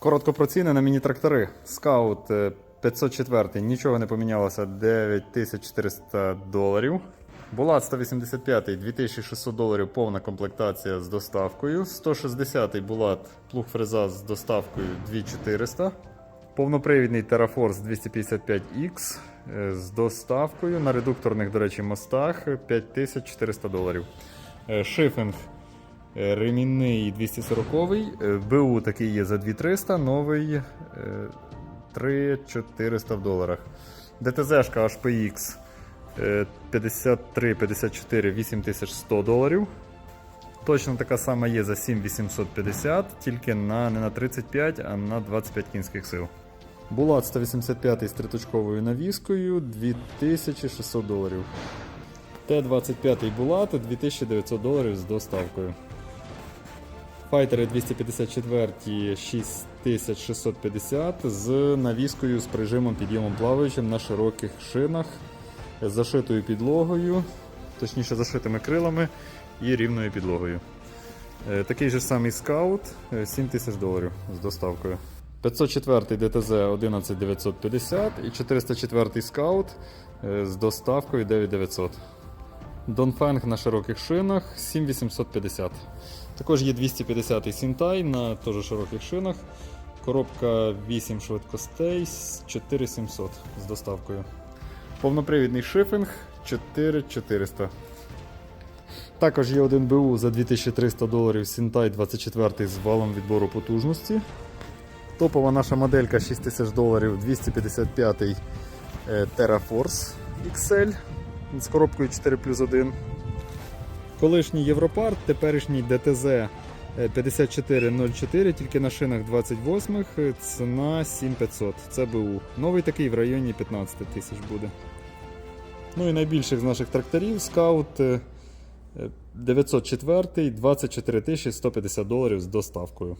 Коротко про ціни на міні-трактори. Скаут е, 504, нічого не помінялося, 9400 доларів. Булат 185, 2600 доларів повна комплектація з доставкою. 160 Булат плуг фреза з доставкою 2400. Повнопривідний Terraforce 255X е, з доставкою на редукторних, до речі, мостах 5400 доларів. Е, Шифінг е, ремінний 240 е, БУ такий є за 2300, новий е, 3400 в доларах. ДТЗшка HPX е, 53, 54, 8100 доларів. Точно така сама є за 7850, тільки на, не на 35, а на 25 кінських сил. Булат 185 з триточковою навіскою 2600 доларів. Т-25 Булат 2900 доларів з доставкою. Файтери 254 6650 з навіскою з прижимом підйомом плаваючим на широких шинах, з зашитою підлогою, точніше зашитими крилами і рівною підлогою. Е, Такий же самий скаут е, 7000 доларів з доставкою. 504 ДТЗ 11950 і 404 скаут е, з доставкою 9900. Донфенг на широких шинах 7850. Також є 250 Сінтай на теж широких шинах. Коробка 8 швидкостей з 4700 з доставкою. Повнопривідний шифінг 4400. Також є один БУ за 2300 доларів Сінтай 24 з валом відбору потужності. Топова наша моделька 6000 доларів 255 е, TerraForce XL з коробкою 4 плюс 1. Колишній Європарт, теперішній ДТЗ е, 5404, тільки на шинах 28 е, ціна 7500. Це БУ. Новий такий в районі 15 тисяч буде. Ну і найбільших з наших тракторів скаут е, е, 904 24 150 доларів з доставкою.